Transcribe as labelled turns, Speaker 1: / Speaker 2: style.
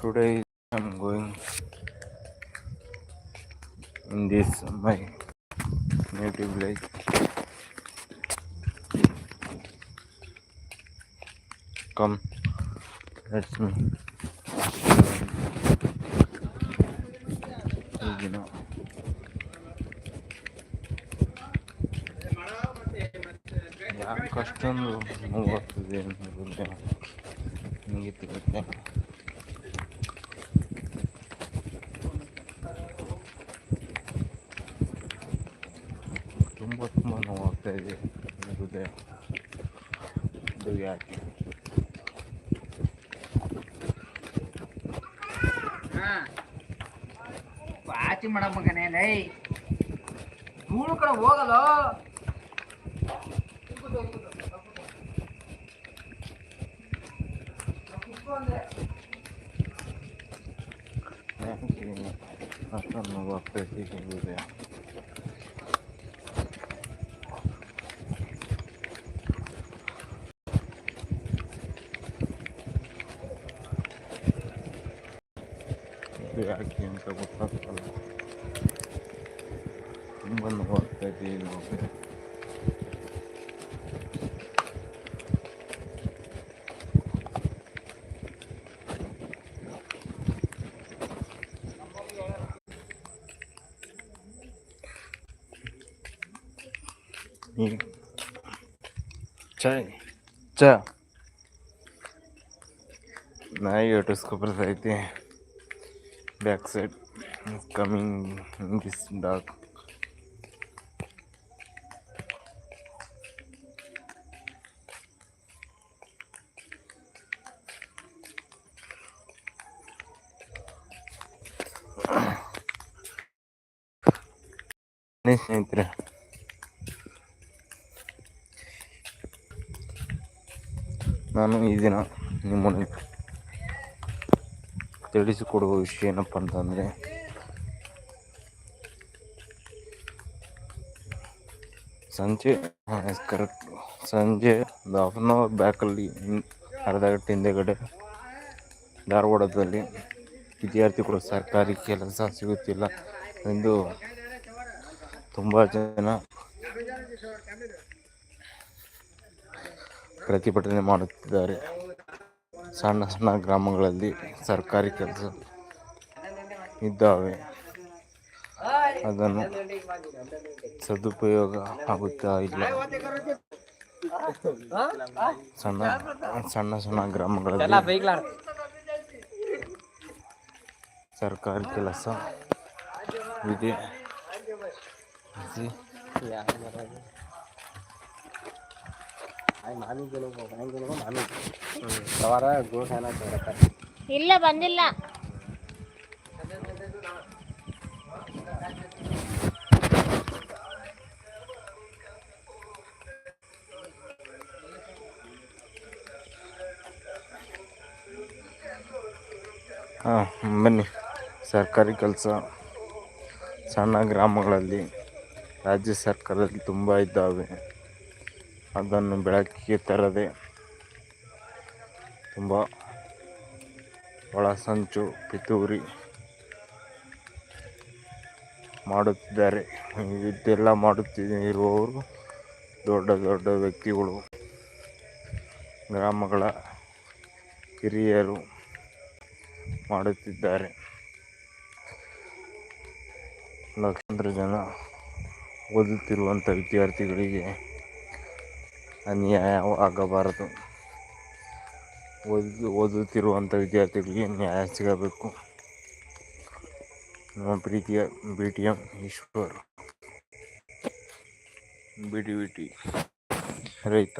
Speaker 1: today I'm going in this my native lake. Come, that's me. You know. Yeah, custom room. Move up to the room. Need to get there. ತುಂಬ ತುಂಬ ನೋವಾಗ್ತಾ ಇದೆ ಹೃದಯ ಅದು ಯಾಕೆ
Speaker 2: ಪಾಚಿ ಮಾಡ ಮಗನೇ ಲೈ. ಧೂಳು ಕಡೆ ಹೋಗಲ್ಲ.
Speaker 1: ಹೋಗ್ತಾ ಇದೆ ಈ ಹೃದಯ ಇದು ಯಾಕೆ ಅಂತ ಗೊತ್ತಾಗ್ತಲ್ಲ ತುಂಬ ನೋವಾಗ್ತಾ ಇದೆ ಈ ಹೃದಯ ಈ ಚಾಯ್ ಚಾ ನಾಯಿ ಹೊಟ್ಟಿಸ್ಕೊಬರ್ತೈತಿ back side coming this dog ಸ್ನೇಹಿತರೆ ನಾನು ಈ ದಿನ ನಿಮ್ಮನ್ನು ತಿಳಿಸಿಕೊಡುವ ವಿಷಯ ಏನಪ್ಪ ಅಂತಂದರೆ ಸಂಜೆ ಕರೆಕ್ಟ್ ಸಂಜೆ ಒಂದು ಹಾಫ್ ಅನ್ ಅವರ್ ಬ್ಯಾಕಲ್ಲಿ ಅರ್ಧ ಗಂಟೆ ಹಿಂದೆಗಡೆ ಧಾರವಾಡದಲ್ಲಿ ವಿದ್ಯಾರ್ಥಿಗಳು ಸರ್ಕಾರಿ ಕೆಲಸ ಸಿಗುತ್ತಿಲ್ಲ ಎಂದು ತುಂಬ ಜನ ಪ್ರತಿಭಟನೆ ಮಾಡುತ್ತಿದ್ದಾರೆ. ಸಣ್ಣ ಸಣ್ಣ ಗ್ರಾಮಗಳಲ್ಲಿ ಸರ್ಕಾರಿ ಕೆಲಸ ಇದ್ದಾವೆ. ಅದನ್ನು ಸದುಪಯೋಗ ಆಗುತ್ತಾ ಇಲ್ಲ. ಸಣ್ಣ ಸಣ್ಣ ಸಣ್ಣ ಗ್ರಾಮಗಳಲ್ಲಿ ಸರ್ಕಾರಿ ಕೆಲಸ ಇದೆ. ಇದು
Speaker 3: ಇಲ್ಲ ಬಂದಿಲ್ಲ.
Speaker 1: ಹಾಂ ಬನ್ನಿ. ಸರ್ಕಾರಿ ಕೆಲಸ. ಸಣ್ಣ ಗ್ರಾಮಗಳಲ್ಲಿ ರಾಜ್ಯ ಸರ್ಕಾರದಲ್ಲಿ ತುಂಬ ಇದ್ದಾವೆ. ಅದನ್ನು ಬೆಳಕಿಗೆ ತರದೆ ತುಂಬ ಒಳಸಂಚು ಪಿತೂರಿ ಮಾಡುತ್ತಿದ್ದಾರೆ. ಇದೆಲ್ಲ ಮಾಡುತ್ತಿರುವವರು ದೊಡ್ಡ ದೊಡ್ಡ ವ್ಯಕ್ತಿಗಳು. ಗ್ರಾಮಗಳ ಕಿರಿಯರು ಮಾಡುತ್ತಿದ್ದಾರೆ. ಲಕ್ಷಾಂತರ ಜನ ಓದುತ್ತಿರುವಂಥ ವಿದ್ಯಾರ್ಥಿಗಳಿಗೆ ಅನ್ಯಾಯ ಆಗಬಾರದು. ಓದು, ಓದುತ್ತಿರುವಂಥ ವಿದ್ಯಾರ್ಥಿಗಳಿಗೆ ನ್ಯಾಯ ಸಿಗಬೇಕು. ನಮ್ಮ ಪ್ರೀತಿಯ B T M Eshwar. B T B T ರೈತ.